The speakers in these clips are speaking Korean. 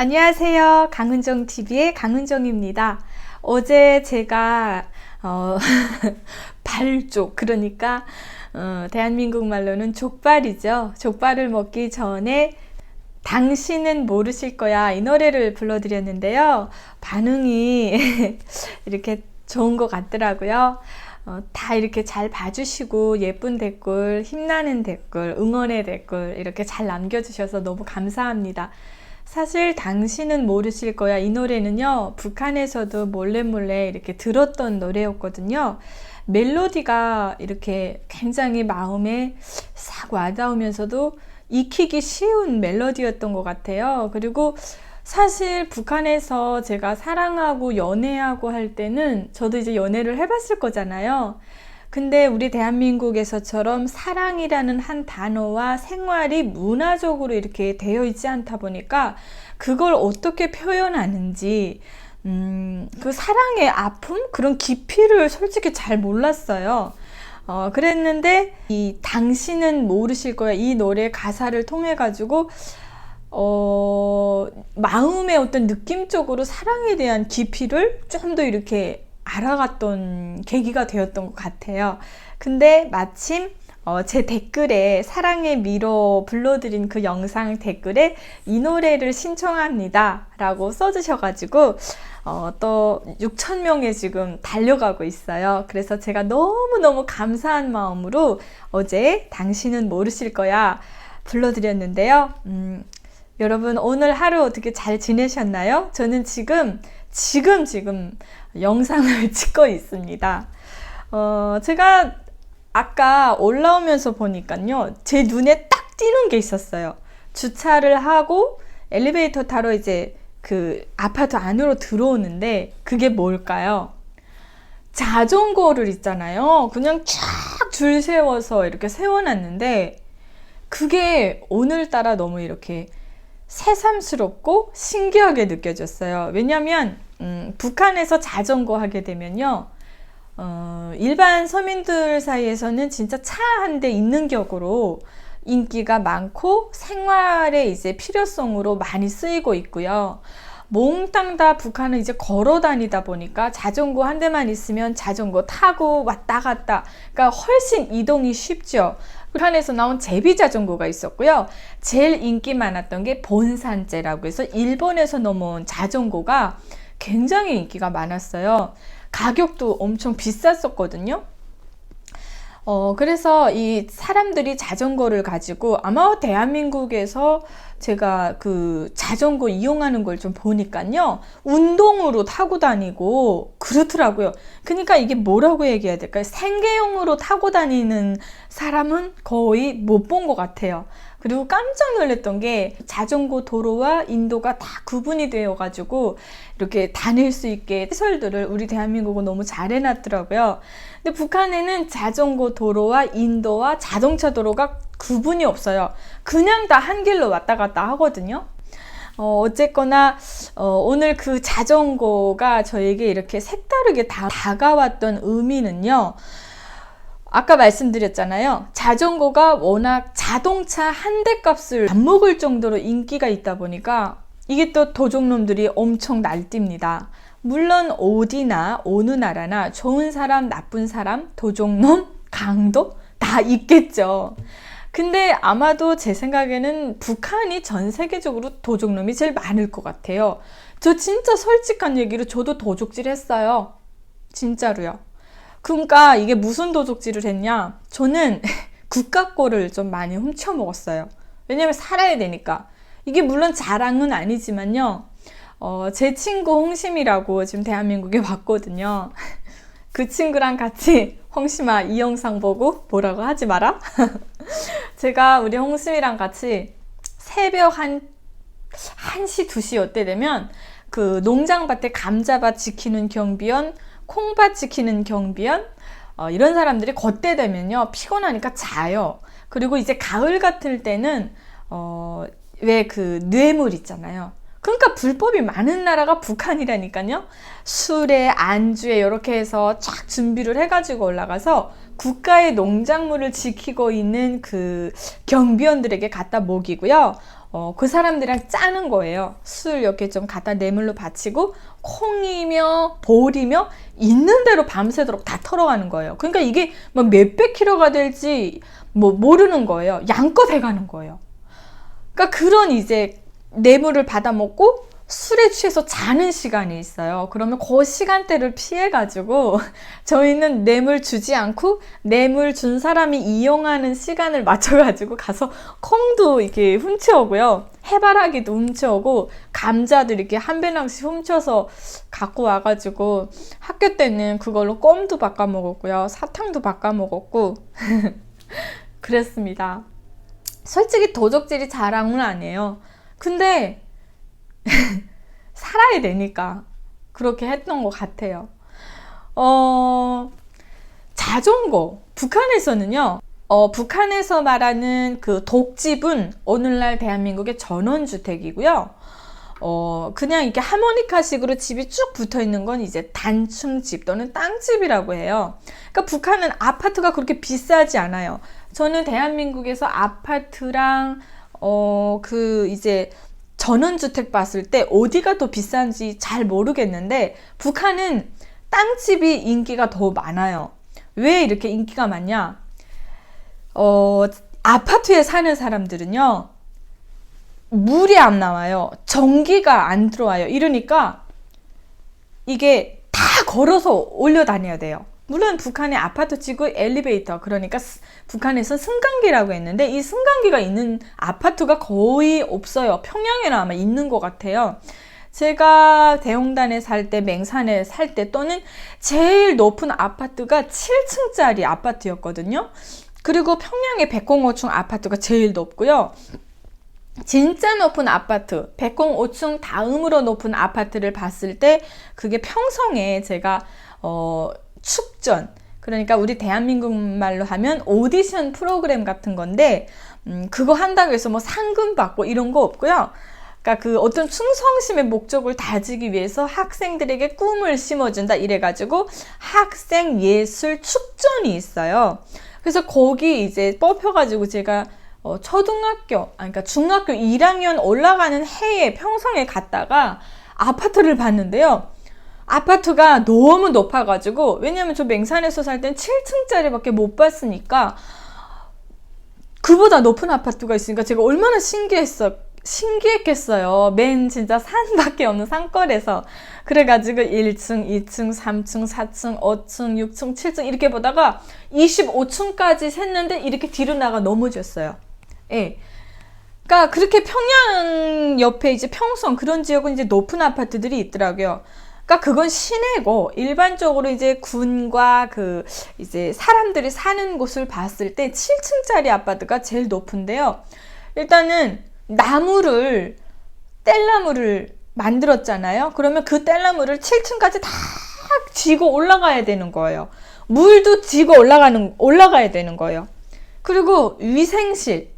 안녕하세요. 강은정 TV의 강은정입니다. 어제 제가 어, 발족 그러니까 어, 대한민국 말로는 족발이죠. 족발을 먹기 전에 당신은 모르실 거야 이 노래를 불러드렸는데요. 반응이 이렇게 좋은 것 같더라고요. 어, 다 이렇게 잘 봐주시고 예쁜 댓글, 힘나는 댓글, 응원의 댓글 이렇게 잘 남겨주셔서 너무 감사합니다. 사실 당신은 모르실 거야. 이 노래는요, 북한에서도 몰래 몰래 이렇게 들었던 노래였거든요. 멜로디가 이렇게 굉장히 마음에 싹 와닿으면서도 익히기 쉬운 멜로디였던 것 같아요. 그리고 사실 북한에서 제가 사랑하고 연애하고 할 때는 저도 이제 연애를 해봤을 거잖아요. 근데 우리 대한민국에서처럼 사랑이라는 한 단어와 생활이 문화적으로 이렇게 되어 있지 않다 보니까 그걸 어떻게 표현하는지 음, 그 사랑의 아픔? 그런 깊이를 솔직히 잘 몰랐어요. 어, 그랬는데, 이 당신은 모르실 거야. 이 노래 가사를 통해 가지고, 어, 마음의 어떤 느낌적으로 사랑에 대한 깊이를 좀 더 이렇게 알아갔던 계기가 되었던 것 같아요. 근데 마침 어, 제 댓글에 사랑의 미로 불러드린 그 영상 댓글에 이 노래를 신청합니다 라고 써주셔가지고 어, 또 6천 명에 지금 달려가고 있어요. 그래서 제가 너무너무 감사한 마음으로 어제 당신은 모르실 거야 불러드렸는데요. 음, 여러분 오늘 하루 어떻게 잘 지내셨나요? 저는 지금 지금 지금 영상을 찍고 있습니다. 어, 제가 아까 올라오면서 보니까요. 제 눈에 딱 띄는 게 있었어요. 주차를 하고 엘리베이터 타러 이제 그 아파트 안으로 들어오는데 그게 뭘까요? 자전거를 있잖아요. 그냥 쫙 줄 세워서 이렇게 세워놨는데 그게 오늘따라 너무 이렇게 새삼스럽고 신기하게 느껴졌어요. 왜냐면 음, 북한에서 자전거 하게 되면요. 어, 일반 서민들 사이에서는 진짜 차 한 대 있는 격으로 인기가 많고 생활의 이제 필요성으로 많이 쓰이고 있고요. 몽땅 다 북한은 이제 걸어 다니다 보니까 자전거 한 대만 있으면 자전거 타고 왔다 갔다. 그러니까 훨씬 이동이 쉽죠. 북한에서 나온 제비 자전거가 있었고요. 제일 인기 많았던 게 본산제라고 해서 일본에서 넘어온 자전거가 굉장히 인기가 많았어요. 가격도 엄청 비쌌었거든요. 어, 그래서 이 사람들이 자전거를 가지고 아마 대한민국에서 제가 그 자전거 이용하는 걸 좀 보니까요. 운동으로 타고 다니고 그렇더라고요. 그러니까 이게 뭐라고 얘기해야 될까요? 생계용으로 타고 다니는 사람은 거의 못 본 것 같아요. 그리고 깜짝 놀랐던 게 자전거 도로와 인도가 다 구분이 되어 가지고 이렇게 다닐 수 있게 시설들을 우리 대한민국은 너무 잘 해놨더라고요. 근데 북한에는 자전거 도로와 인도와 자동차 도로가 구분이 없어요. 그냥 다 한 길로 왔다 갔다 하거든요. 어, 어쨌거나, 어, 오늘 그 자전거가 저에게 이렇게 색다르게 다, 다가왔던 의미는요. 아까 말씀드렸잖아요. 자전거가 워낙 자동차 한 대 값을 안 먹을 정도로 인기가 있다 보니까 이게 또 도둑놈들이 엄청 날뜁니다. 물론 어디나 어느 나라나 좋은 사람, 나쁜 사람, 도둑놈, 강도 다 있겠죠. 근데 아마도 제 생각에는 북한이 전 세계적으로 도둑놈이 제일 많을 것 같아요. 저 진짜 솔직한 얘기로 저도 도둑질 했어요. 진짜로요. 그러니까 이게 무슨 도둑질을 했냐? 저는 국가 거를 좀 많이 훔쳐 먹었어요. 왜냐면 살아야 되니까. 이게 물론 자랑은 아니지만요. 어, 제 친구 홍심이라고 지금 대한민국에 왔거든요. 그 친구랑 같이 홍심아 이 영상 보고 뭐라고 하지 마라. 제가 우리 홍심이랑 같이 새벽 한 1시, 2시 때 되면 그 농장밭에 감자밭 지키는 경비원, 콩밭 지키는 경비원 어, 이런 사람들이 걷대 되면요 피곤하니까 자요. 그리고 이제 가을 같을 때는 어, 왜 그 뇌물 있잖아요. 그러니까 불법이 많은 나라가 북한이라니까요. 술에 안주에 이렇게 해서 쫙 준비를 해가지고 올라가서 국가의 농작물을 지키고 있는 그 경비원들에게 갖다 먹이고요. 어, 그 사람들이랑 짜는 거예요. 술 이렇게 좀 갖다 뇌물로 바치고 콩이며 볼이며 있는 대로 밤새도록 다 털어가는 거예요. 그러니까 이게 뭐 몇백 킬로가 될지 뭐 모르는 거예요. 양껏 해가는 거예요. 그러니까 그런 이제 뇌물을 받아먹고 술에 취해서 자는 시간이 있어요. 그러면 그 시간대를 피해가지고 저희는 뇌물 주지 않고 뇌물 준 사람이 이용하는 시간을 맞춰가지고 가서 콩도 이렇게 훔쳐오고요. 해바라기도 훔쳐오고 감자도 이렇게 한 배낭씩 훔쳐서 갖고 와가지고 학교 때는 그걸로 껌도 바꿔 먹었고요. 사탕도 바꿔 먹었고 그랬습니다. 솔직히 도적질이 자랑은 아니에요. 근데 살아야 되니까 그렇게 했던 것 같아요. 어, 자전거. 북한에서는요, 어, 북한에서 말하는 그 독집은 오늘날 대한민국의 전원주택이고요. 어, 그냥 이렇게 하모니카식으로 집이 쭉 붙어 있는 건 이제 단층집 또는 땅집이라고 해요. 그러니까 북한은 아파트가 그렇게 비싸지 않아요. 저는 대한민국에서 아파트랑, 어, 그 이제 전원주택 봤을 때 어디가 더 비싼지 잘 모르겠는데 북한은 땅집이 인기가 더 많아요. 왜 이렇게 인기가 많냐? 어, 아파트에 사는 사람들은요, 물이 안 나와요. 전기가 안 들어와요. 이러니까 이게 다 걸어서 올려 다녀야 돼요. 물론 북한의 아파트 지구 엘리베이터 그러니까 북한에서 승강기라고 했는데 이 승강기가 있는 아파트가 거의 없어요. 평양에는 아마 있는 것 같아요. 제가 대홍단에 살 때, 맹산에 살 때 또는 제일 높은 아파트가 7층짜리 아파트였거든요. 그리고 평양의 백공호층 아파트가 제일 높고요. 진짜 높은 아파트, 105층 다음으로 높은 아파트를 봤을 때 그게 평성에 제가 어 축전. 그러니까 우리 대한민국 말로 하면 오디션 프로그램 같은 건데, 음, 그거 한다고 해서 뭐 상금 받고 이런 거 없고요. 그러니까 그 어떤 충성심의 목적을 다지기 위해서 학생들에게 꿈을 심어준다 이래가지고 학생 예술 축전이 있어요. 그래서 거기 이제 뽑혀가지고 제가 어, 초등학교, 아, 그러니까 중학교 1학년 올라가는 해에 평성에 갔다가 아파트를 봤는데요. 아파트가 너무 높아가지고 왜냐면 저 맹산에서 살 땐 7층짜리밖에 못 봤으니까 그보다 높은 아파트가 있으니까 제가 얼마나 신기했어 신기했겠어요. 맨 진짜 산밖에 없는 산골에서 그래가지고 1층, 2층, 3층, 4층, 5층, 6층, 7층 이렇게 보다가 25층까지 샜는데 이렇게 뒤로 나가 넘어졌어요. 예. 그러니까 그렇게 평양 옆에 이제 평성 그런 지역은 이제 높은 아파트들이 있더라고요. 그러니까 그건 시내고 일반적으로 이제 군과 그 이제 사람들이 사는 곳을 봤을 때 7층짜리 아파트가 제일 높은데요. 일단은 나무를 뗄나무를 만들었잖아요. 그러면 그 뗄나무를 7층까지 다 지고 올라가야 되는 거예요. 물도 지고 올라가는 올라가야 되는 거예요. 그리고 위생실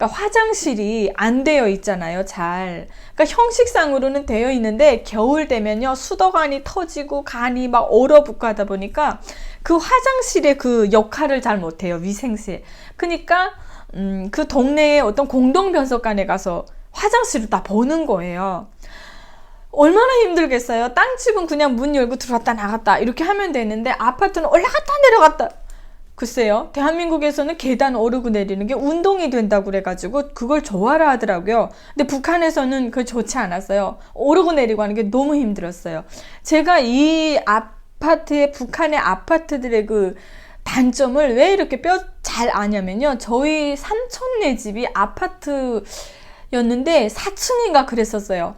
그러니까 화장실이 안 되어 있잖아요, 잘. 그러니까 형식상으로는 되어 있는데 겨울 되면요 수도관이 터지고 간이 막 얼어붙고 하다 보니까 그 화장실의 그 역할을 잘 못해요, 위생실. 그러니까 음, 그 동네에 어떤 공동 변속관에 가서 화장실을 다 보는 거예요. 얼마나 힘들겠어요. 땅집은 그냥 문 열고 들어왔다 나갔다 이렇게 하면 되는데 아파트는 올라갔다 내려갔다 글쎄요. 대한민국에서는 계단 오르고 내리는 게 운동이 된다고 그래가지고 그걸 좋아라 하더라고요. 근데 북한에서는 그 좋지 않았어요. 오르고 내리고 하는 게 너무 힘들었어요. 제가 이 아파트의 북한의 아파트들의 그 단점을 왜 이렇게 뼈 잘 아냐면요. 저희 삼촌네 집이 아파트였는데 4층인가 그랬었어요.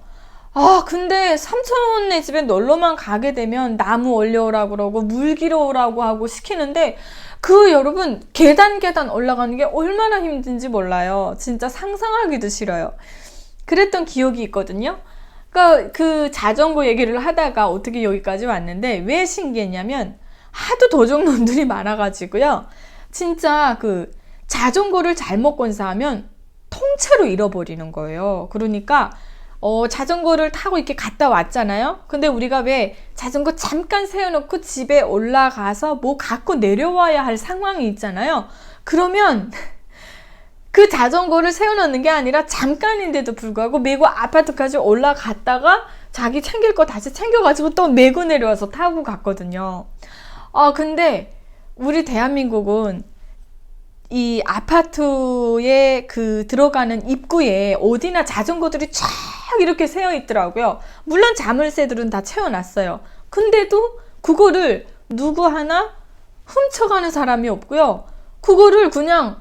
아, 근데 삼촌네 집에 놀러만 가게 되면 나무 올려오라고 그러고 물 기러 오라고 하고 시키는데 그 여러분 계단 계단 올라가는 게 얼마나 힘든지 몰라요. 진짜 상상하기도 싫어요. 그랬던 기억이 있거든요. 그러니까 그 자전거 얘기를 하다가 어떻게 여기까지 왔는데 왜 신기했냐면 하도 도적놈들이 많아가지고요. 진짜 그 자전거를 잘못 건사하면 통째로 잃어버리는 거예요. 그러니까 어, 자전거를 타고 이렇게 갔다 왔잖아요. 근데 우리가 왜 자전거 잠깐 세워놓고 집에 올라가서 뭐 갖고 내려와야 할 상황이 있잖아요. 그러면 그 자전거를 세워놓는 게 아니라 잠깐인데도 불구하고 메고 아파트까지 올라갔다가 자기 챙길 거 다시 챙겨가지고 또 메고 내려와서 타고 갔거든요. 아, 근데 우리 대한민국은 이 아파트에 그 들어가는 입구에 어디나 자전거들이 쫙 이렇게 세어 있더라고요. 물론 자물쇠들은 다 채워놨어요. 근데도 그거를 누구 하나 훔쳐가는 사람이 없고요. 그거를 그냥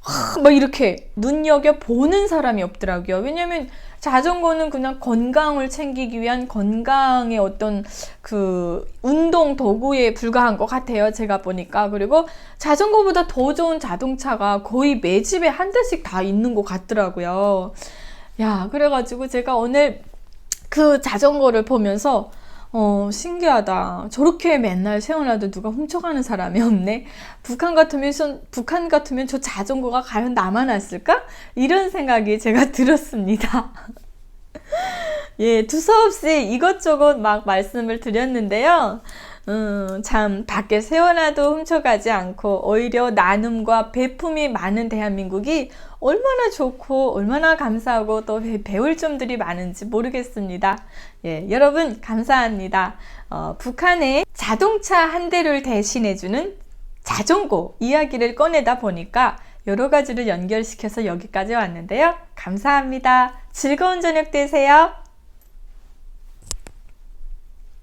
하, 막 이렇게 눈여겨 보는 사람이 없더라고요. 왜냐면 자전거는 그냥 건강을 챙기기 위한 건강의 어떤 그 운동 도구에 불과한 것 같아요. 제가 보니까. 그리고 자전거보다 더 좋은 자동차가 거의 매 집에 한 대씩 다 있는 것 같더라고요. 야, 그래가지고 제가 오늘 그 자전거를 보면서 어, 신기하다. 저렇게 맨날 세워놔도 누가 훔쳐가는 사람이 없네. 북한 같으면, 선- 북한 같으면 저 자전거가 과연 남아났을까? 이런 생각이 제가 들었습니다. 예, 두서없이 이것저것 막 말씀을 드렸는데요. 음, 참, 밖에 세워놔도 훔쳐가지 않고, 오히려 나눔과 배품이 많은 대한민국이 얼마나 좋고, 얼마나 감사하고, 또 배- 배울 점들이 많은지 모르겠습니다. 예, 여러분, 감사합니다. 어, 북한의 자동차 한 대를 대신해주는 자전거 이야기를 꺼내다 보니까 여러 가지를 연결시켜서 여기까지 왔는데요. 감사합니다. 즐거운 저녁 되세요.